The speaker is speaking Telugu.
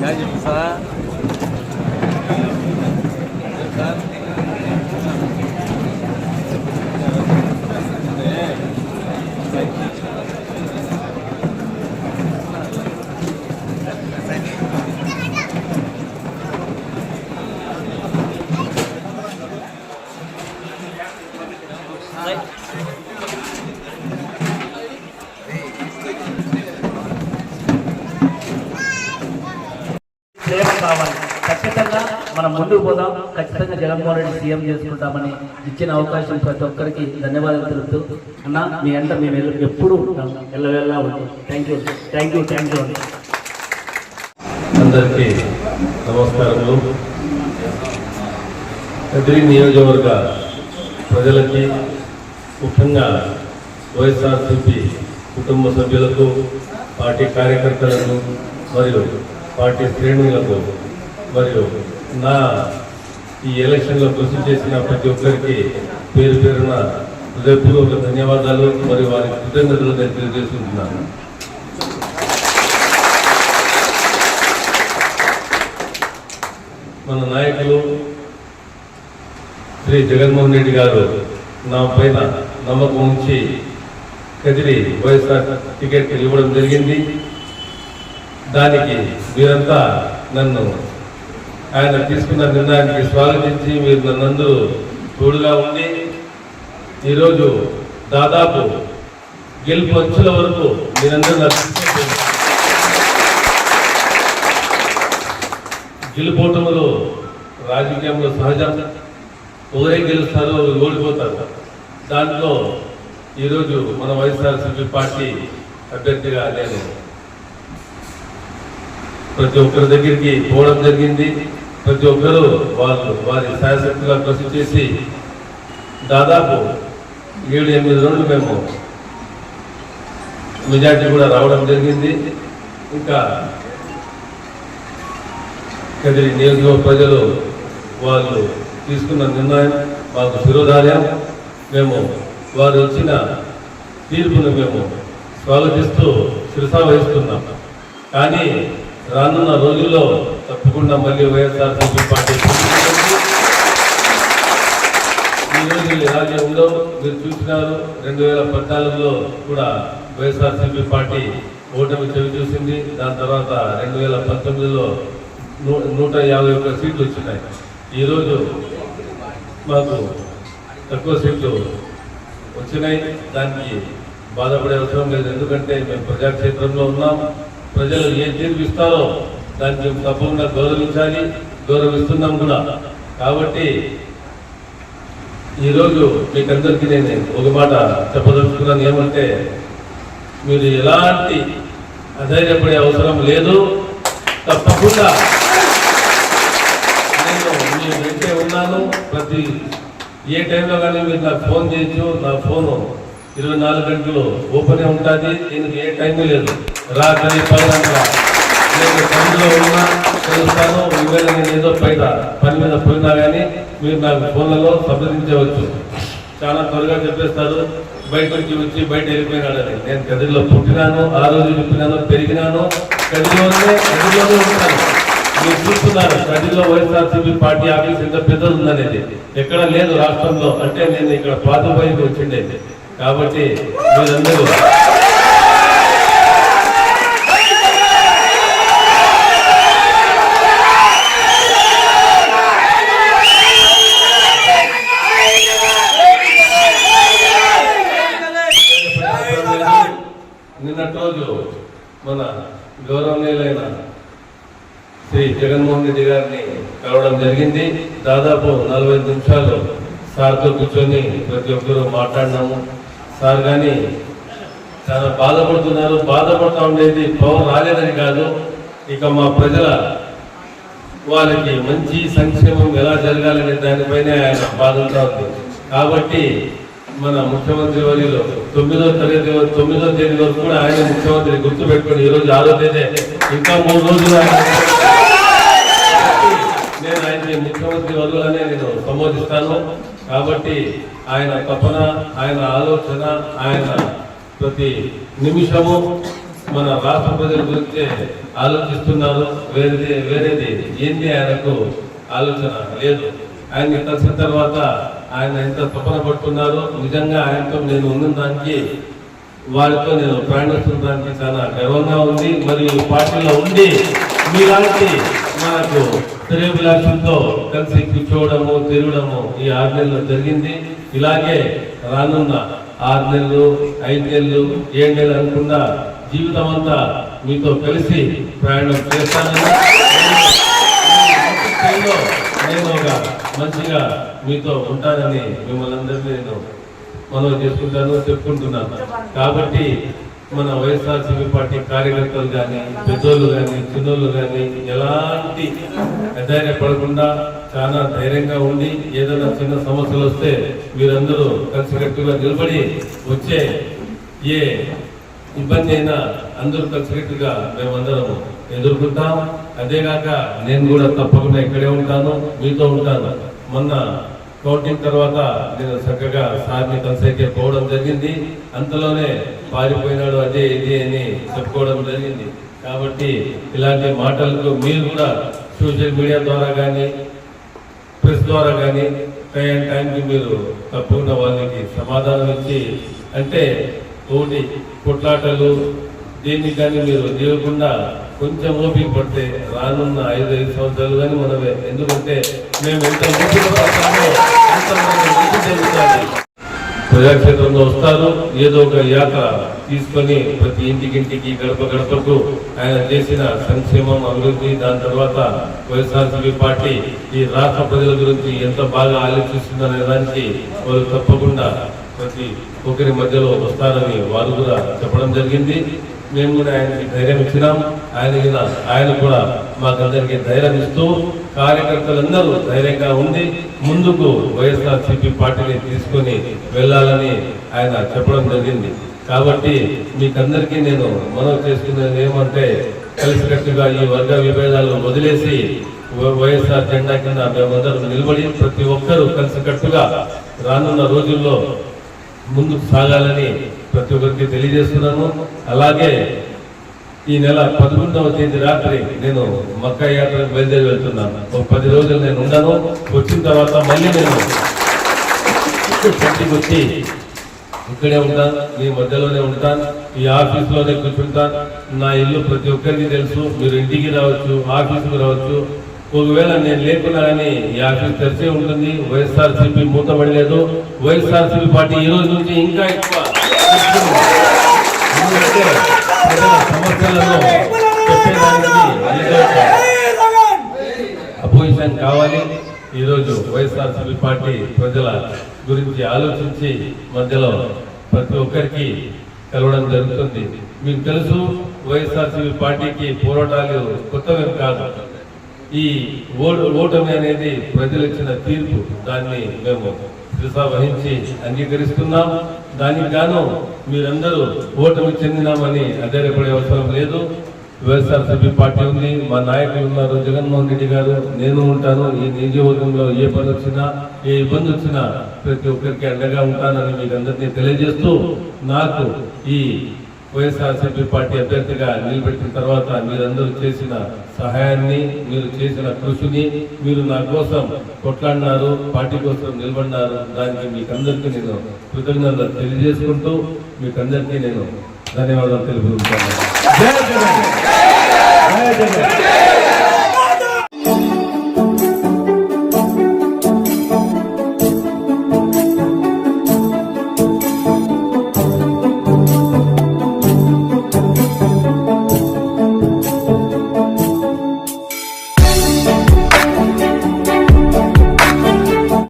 جاي కావాలి ఖచ్చితంగా మనం ముందుకు పోదాం. ఖచ్చితంగా జగన్మోహన్ రెడ్డి సీఎం చేసుకుంటామని ఇచ్చిన అవకాశం ప్రతి ఒక్కరికి ధన్యవాదాలు తెలుపుతూ అన్న మీ అంట మేము ఎల్ల- ఎప్పుడూ ఎల్లవెల్లా ఉంటాం. Thank you thank you thank you అందరికీ నమస్కారములు. కదిరి నియోజకవర్గ ప్రజలకి ముఖ్యంగా వైఎస్ఆర్సీపీ కుటుంబ సభ్యులకు పార్టీ కార్యకర్తలకు మరియు పార్టీ శ్రేణులకు మరియు నా ఈ ఎలక్షన్లో కృషి చేసిన ప్రతి ఒక్కరికి పేరు పేరున హృదయపూర్వక ధన్యవాదాలు మరియు వారి కృతజ్ఞతలు నేను తెలియజేసుకుంటున్నాను. మన నాయకులు శ్రీ జగన్మోహన్ రెడ్డి గారు నా పైన నమ్మకం ఉంచి కదిరి వైఎస్ఆర్ టికెట్ ఇవ్వడం జరిగింది. దానికి మీరంతా నన్ను ఆయన తీసుకున్న నిర్ణయానికి స్వాగతించి మీరు నన్నందు తోడుగా ఉండి ఈరోజు దాదాపు గెలుపు అంచుల వరకు మీరందరూ నాకు తీసుకెళ్ళారు. రాజకీయంలో సహజం ఒకరే గెలుస్తారు ఓడిపోతారు దాంట్లో ఈరోజు మన వైఎస్ఆర్సీపీ పార్టీ అభ్యర్థిగా నేను ప్రతి ఒక్కరి దగ్గరికి పోవడం జరిగింది. ప్రతి ఒక్కరూ వాళ్ళు వారి శాయశక్తిగా కృషి చేసి దాదాపు ఏడు ఎనిమిది రోజులు మేము మెజార్టీ కూడా రావడం జరిగింది. ఇంకా కదిరి నియోజకవర్గ ప్రజలు వాళ్ళు తీసుకున్న నిర్ణయం మాకు శిరోధార్యం. మేము వారు ఇచ్చిన తీర్పును మేము స్వాగతిస్తూ శిరసా వహిస్తున్నాం కానీ రానున్న రోజుల్లో తప్పకుండా మళ్ళీ వైఎస్ఆర్సీపీ పార్టీ ఈరోజు రోజు మీరు చూసినారు రెండు వేల పద్నాలుగులో కూడా వైఎస్ఆర్సీపీ పార్టీ ఓటమి చవి చూసింది. దాని తర్వాత రెండు వేల పంతొమ్మిదిలో నూ- నూట యాభై ఒక్క సీట్లు వచ్చినాయి. ఈరోజు మాకు తక్కువ సీట్లు వచ్చినాయి. దానికి బాధపడే అవసరం లేదు. ఎందుకంటే మేము ప్రజాక్షేత్రంలో ఉన్నాం. ప్రజలు ఏ తీర్పు ఇస్తారో దాన్ని మేము తప్పకుండా గౌరవించాలి గౌరవిస్తున్నాం కూడా కాబట్టి ఈరోజు మీకందరికీ నేను ఒక మాట చెప్పదలుచుకున్నాను. ఏమంటే మీరు ఎలాంటి అధైర్యపడే అవసరం లేదు. తప్పకుండా నేను మీ వెంటే ఉన్నాను. ప్రతి ఏ టైంలో కానీ మీరు నాకు ఫోన్ చేయొచ్చు. నా ఫోను ఇరవై నాలుగు గంటలు ఓపెనే ఉంటుంది. దీనికి ఏ టైం లేదు. రాత్రి పగలంగా నేను పనిలో ఉన్నా తెలుస్తాను ఈవేళ నేను ఏదో బయట పని మీద పోయినా కానీ మీరు నాకు ఫోన్లలో సంప్రదించవచ్చు. చాలా త్వరగా చెప్పేస్తారు బయట నుంచి వచ్చి బయట వెళ్ళిపోయినాడని నేను గదిలో పుట్టినాను ఆ రోజు చెప్పినాను పెరిగినాను గదిలోనే గదిలోనే ఉంటాను. మీరు చూస్తున్నారు గదిలో వైఎస్ఆర్సీపీ పార్టీ ఆఫీస్ ఎంత పెద్దది ఉందనేది ఎక్కడ లేదు రాష్ట్రంలో అంటే నేను ఇక్కడ పాత పాతపోయికి వచ్చిండేది. కాబట్టి మీరందరూ నిన్నటి రోజు మన గౌరవనీయులైన శ్రీ జగన్మోహన్ రెడ్డి గారిని కలవడం జరిగింది. దాదాపు నలభై నిమిషాలు సార్తో కూర్చొని ప్రతి ఒక్కరూ మాట్లాడినాము. సార్ కానీ చాలా బాధపడుతున్నారు. బాధపడతా ఉండేది పవన్ రాలేదని కాదు. ఇక మా ప్రజల వారికి మంచి సంక్షేమం ఎలా జరగాలనే దానిపైనే ఆయన బాధంతా ఉంది. కాబట్టి మన ముఖ్యమంత్రి వర్యులు తొమ్మిదో తరగతి తొమ్మిదో తేదీ వరకు కూడా ఆయన ముఖ్యమంత్రి గుర్తుపెట్టుకుని ఈ రోజు ఆరో తేదీ. ఇంకా మూడు రోజులు ఆయన నేను ఆయన ముఖ్యమంత్రి వరులనే నేను సంబోధిస్తాను. కాబట్టి ఆయన తపన ఆయన ఆలోచన ఆయన ప్రతి నిమిషము మన రాష్ట్ర ప్రజల గురించే ఆలోచిస్తున్నారు వేరేది వేరేది ఏంటి ఆయనకు ఆలోచన లేదు. ఆయన కలిసిన తర్వాత ఆయన ఎంత తపన పడుతున్నారో నిజంగా ఆయనతో నేను ఉన్న దానికి వారితో నేను ప్రయాణిస్తుండడానికి చాలా గర్వంగా ఉంది. మరియు పార్టీలో ఉండి మీలాంటి మనకు శ్రేయభిలాషంతో కలిసి కూర్చోవడము తిరగడము ఈ ఆరు నెలలు జరిగింది. ఇలాగే రానున్న ఆరు నెలలు ఐదు నెలలు ఏడు నెలలు అనుకుండా జీవితం అంతా మీతో కలిసి ప్రయాణం చేస్తాను నేను ఒక మంచిగా మీతో ఉంటానని మిమ్మల్ని అందరినీ నేను మనం చేసుకుంటాను చెప్పుకుంటున్నాను. కాబట్టి మన వైఎస్ఆర్సీపీ పార్టీ కార్యకర్తలు కానీ పెద్దోళ్ళు కానీ చిన్నోళ్ళు కానీ ఎలాంటి ధైర్యపడకుండా చాలా ధైర్యంగా ఉండి ఏదైనా చిన్న సమస్యలు వస్తే మీరందరూ కలిసికట్టుగా నిలబడి వచ్చే ఏ ఇబ్బంది అయినా అందరూ కలిసికట్టుగా మేమందరం ఎదుర్కొంటాం. అదేగాక నేను కూడా తప్పకుండా ఇక్కడే ఉంటాను మీతో ఉంటాను. మొన్న కౌంటింగ్ తర్వాత నేను చక్కగా సార్ని కన్సల్ట్ పోవడం జరిగింది. అంతలోనే పారిపోయినాడు అదే ఇది అని చెప్పుకోవడం జరిగింది. కాబట్టి ఇలాంటి మాటలకు మీరు కూడా సోషల్ మీడియా ద్వారా కానీ ప్రెస్ ద్వారా కానీ టైం టైంకి మీరు తప్పకుండా వాళ్ళకి సమాధానం ఇచ్చి అంటే ఒకటి కొట్లాటలు దీన్ని కానీ మీరు తీయకుండా కొంచెం ఓపిక పడితే రానున్న ఐదు ఐదు సంవత్సరాలు కానీ మనమే. ఎందుకంటే మేము ఎంత ప్రజాక్షేత్రంలో వస్తారు. ఏదో ఒక యాత్ర తీసుకొని ప్రతి ఇంటికింటికి గడప గడపకు ఆయన చేసిన సంక్షేమం అభివృద్ధి దాని తర్వాత వైఎస్ఆర్సీపీ పార్టీ ఈ రాష్ట్ర ప్రజల గురించి ఎంత బాగా ఆలోచిస్తుందనే దానికి వాళ్ళు తప్పకుండా ప్రతి ఒక్కరి మధ్యలో వస్తారని వారు కూడా చెప్పడం జరిగింది. మేము కూడా ఆయనకి ధైర్యం ఇచ్చినాం. ఆయన ఆయన కూడా మాకందరికీ ధైర్యం ఇస్తూ కార్యకర్తలందరూ ధైర్యంగా ఉండి ముందుకు వైఎస్ఆర్ సిపి పార్టీని తీసుకొని వెళ్ళాలని ఆయన చెప్పడం జరిగింది. కాబట్టి మీకందరికీ నేను మనవి చేసుకున్నది ఏమంటే కలిసికట్టుగా ఈ వర్గ విభేదాలు వదిలేసి వై- వైఎస్ఆర్ జెండా కింద మేమందరం నిలబడి ప్రతి ఒక్కరూ కలిసికట్టుగా రానున్న రోజుల్లో ముందుకు సాగాలని ప్రతి ఒక్కరికి తెలియజేస్తున్నాను. అలాగే ఈ నెల పదకొండవ తేదీ రాత్రి నేను మక్కా యాత్ర బయలుదేరి వెళ్తున్నాను. ఒక పది రోజులు నేను ఉండను. వచ్చిన తర్వాత మళ్ళీ నేను ఇంటికి వచ్చి ఇక్కడే ఉంటాను మీ మధ్యలోనే ఉంటాను ఈ ఆఫీస్లోనే కూర్చుంటాను నా ఇల్లు ప్రతి ఒక్కరికి తెలుసు. మీరు ఇంటికి రావచ్చు ఆఫీసుకు రావచ్చు. ఒకవేళ నేను లేకున్నా కానీ ఈ ఆఫీస్ తెరిచే ఉంటుంది. వైఎస్ఆర్సీపీ మూతబడలేదు మూతపడలేదు పార్టీ ఈ రోజు నుంచి ఇంకా ఎక్కువ ఎందుకంటే ప్రజల సమస్యలను చెప్పేదానికి అపోజిషన్ కావాలి. ఈరోజు వైఎస్ఆర్సీపీ పార్టీ ప్రజల గురించి ఆలోచించి మధ్యలో ప్రతి ఒక్కరికి కలవడం జరుగుతుంది. మీకు తెలుసు వైఎస్ఆర్సీపీ పార్టీకి పోరాటాలు కొత్తవేం కాదు. ఈ ఓటు ఓటమి అనేది ప్రజలు ఇచ్చిన తీర్పు. దాన్ని మేము కృప వహించి అంగీకరిస్తున్నాం. దానికి గాను మీరందరూ ఓటమి చెందినామని అధైర్యపడే అవసరం లేదు. వైఎస్ఆర్సీపీ పార్టీ ఉంది. మా నాయకులు ఉన్నారు. జగన్మోహన్ రెడ్డి గారు నేను ఉంటాను. ఈ నియోజకవర్గంలో ఏ పని వచ్చినా ఏ ఇబ్బంది వచ్చినా ప్రతి ఒక్కరికి అండగా ఉంటానని మీకు అందరినీ తెలియజేస్తూ నాకు ఈ వైఎస్ఆర్సీపీ పార్టీ అభ్యర్థిగా నిలబెట్టిన తర్వాత మీరందరూ చేసిన సహాయాన్ని మీరు చేసిన కృషిని మీరు నా కోసం కొట్లాడినారు పార్టీ కోసం నిలబడినారు దానికి మీకందరికీ నేను కృతజ్ఞతలు తెలియజేసుకుంటూ మీకందరికీ నేను ధన్యవాదాలు తెలుపుకుంటాను జై జగన్! జై జగన్!